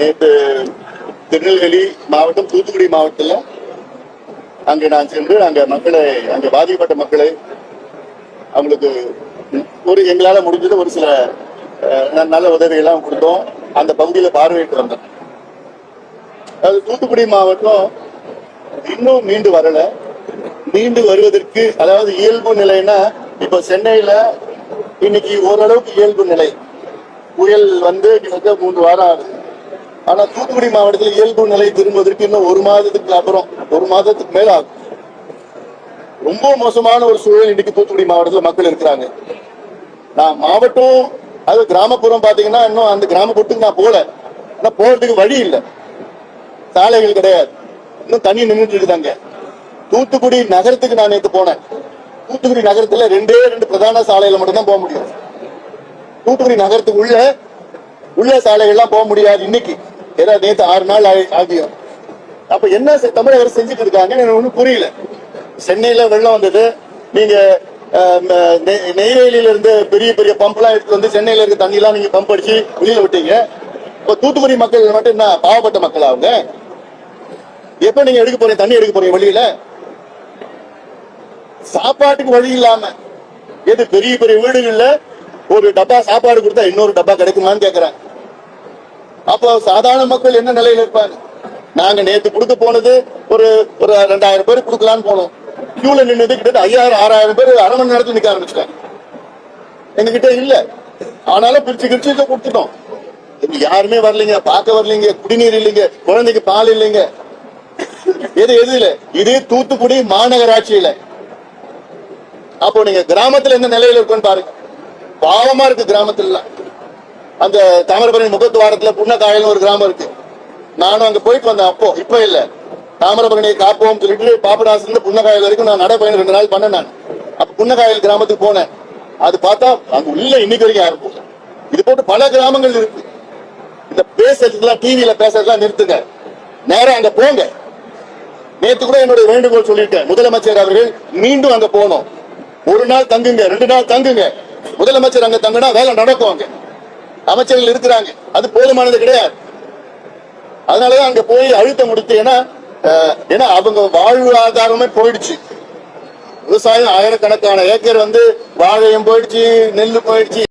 நேற்று திருநெல்வேலி மாவட்டம் தூத்துக்குடி மாவட்டத்தில் அங்கே நான் சென்று அங்க மக்களை அங்கே பாதிக்கப்பட்ட மக்களை அவங்களுக்கு ஒரு எங்களால முடிஞ்சது ஒரு சில அஹ், நல்ல உதவிகள்லாம் கொடுத்தோம். அந்த பகுதியில் பார்வையிட்டு வந்தோம். அது தூத்துக்குடி மாவட்டம் இன்னும் மீண்டு வரல. மீண்டு வருவதற்கு அதாவது இயல்பு நிலைன்னா இப்ப சென்னையில இன்னைக்கு ஓரளவுக்கு இயல்பு நிலை. புயல் வந்து கிட்டத்தட்ட மூன்று வாரம் ஆகுது. ஆனா தூத்துக்குடி மாவட்டத்தில் இயல்பு நிலை திரும்புவதற்கு இன்னும் ஒரு மாதத்துக்கு அப்புறம் ஒரு மாதத்துக்கு மேல ஆகும் ரொம்ப மோசமான ஒரு சூழல் இன்னைக்கு தூத்துக்குடி மாவட்டத்தில் மக்கள் இருக்கிறாங்க. நான் மாவட்டம் அது கிராமப்புறம் பாத்தீங்கன்னா இன்னும் அந்த கிராமப்புறத்துக்கு நான் போல ஆனா போறதுக்கு வழி இல்லை. சாலைகள் கிடையாது. இன்னும் தண்ணி நின்றுட்டு இருக்குதாங்க. தூத்துக்குடி நகரத்துக்கு நான் நேற்று போனேன். தூத்துக்குடி நகரத்துல ரெண்டே ரெண்டு பிரதான சாலையில மட்டும்தான் போக முடியும். தூத்துக்குடி நகரத்துக்கு உள்ள உள்ள சாலைகள்லாம் போக முடியாது இன்னைக்கு. ஏன்னா நேற்று ஆறு நாள் ஆகி- ஆகியும் அப்ப என்ன தமிழக அரசு செஞ்சுட்டு இருக்காங்க எனக்கு ஒண்ணும் புரியல. சென்னையில வெள்ளம் வந்தது. நீங்க நெய்வேலியில இருந்து பெரிய பெரிய பம்ப் எல்லாம் எடுத்து வந்து சென்னையில இருக்க தண்ணி எல்லாம் நீங்க பம்ப் அடிச்சு வெளியில விட்டீங்க. இப்ப தூத்துக்குடி மக்கள் மட்டும் என்ன பாவப்பட்ட மக்கள் அவங்க? எப்ப நீங்க எடுக்க போறீங்க தண்ணி எடுக்க போறீங்க வெளியில? சாப்பாட்டுக்கு வழி இல்லாம. எது பெரிய பெரிய வீடுகள்ல ஒரு டப்பா சாப்பாடு கொடுத்தா இன்னொரு டப்பா கிடைக்குமான்னு கேக்குறேன். அப்போ சாதாரண மக்கள் என்ன நிலையில இருப்பாங்க? நாங்க நேத்து கொடுக்க போனது ஒரு ஒரு ரெண்டாயிரம் பேர் கொடுக்கலான்னு போனோம். கியூல நின்னது கிட்டத்தட்ட ஐயாயிரம் ஆறாயிரம் பேர் அரை மணி நேரத்துல நிக்க ஆரம்பிச்சிட்டாங்க. எங்ககிட்ட இல்ல. ஆனாலும் பிரிச்சு கிரிச்சு கொடுத்துட்டோம். யாருமே வரலீங்க. பார்க்க வரலீங்க. குடிநீர் இல்லைங்க. குழந்தைக்கு பால் இல்லைங்க. எது எது இல்ல. இது தூத்துக்குடி மாநகராட்சியில. அப்போ நீங்க கிராமத்துல எந்த நிலையில இருக்குன்னு பாருங்க. பாவமா இருக்கு கிராமத்துல அந்த தாமிரபரணி முகத்துவாரத்துல புன்னக்காயல்னு ஒரு கிராமம் இருக்கு. நானும் அங்க போயிட்டு வந்தேன். அப்போ இப்ப இல்ல. தாமிரபரணியை காப்போம் சொல்லிட்டு பாபநாசம் இருந்து புண்ணக்காயல் வரைக்கும் நான் நடைபயணம் ரெண்டு நாள் பண்ணேன் நான். அப்ப புண்ணக்காயல் கிராமத்துக்கு போனேன். அது பார்த்தா அங்க உள்ள இன்னைக்கு வரைக்கும் யாரும் இது போட்டு பல கிராமங்கள் இருக்கு. இந்த பேசுறதுலாம் டிவியில பேசுறதுலாம் நிறுத்துங்க. நேரம் அங்க போங்க. நேத்து கூட என்னுடைய வேண்டுகோள் சொல்லிட்டேன். முதலமைச்சர் அவர்கள் மீண்டும் அங்க போகணும் ஒரு நாள் தங்குங்க ரெண்டு நாள் தங்குங்க. முதலமைச்சர் அங்க தங்குனா வேலை நடக்கும் அங்க. அமைச்சர்கள் இருக்கிறாங்க. அது போதுமானது கிடையாது. அதனாலதான் அங்க போய் அழுத்தம் கொடுத்து ஏன்னா ஏன்னா அவங்க வாழ்வாதாரமே போயிடுச்சு. விவசாயம் ஆயிரக்கணக்கான ஏக்கர் வந்து வாழையும் போயிடுச்சு நெல்லு போயிடுச்சு.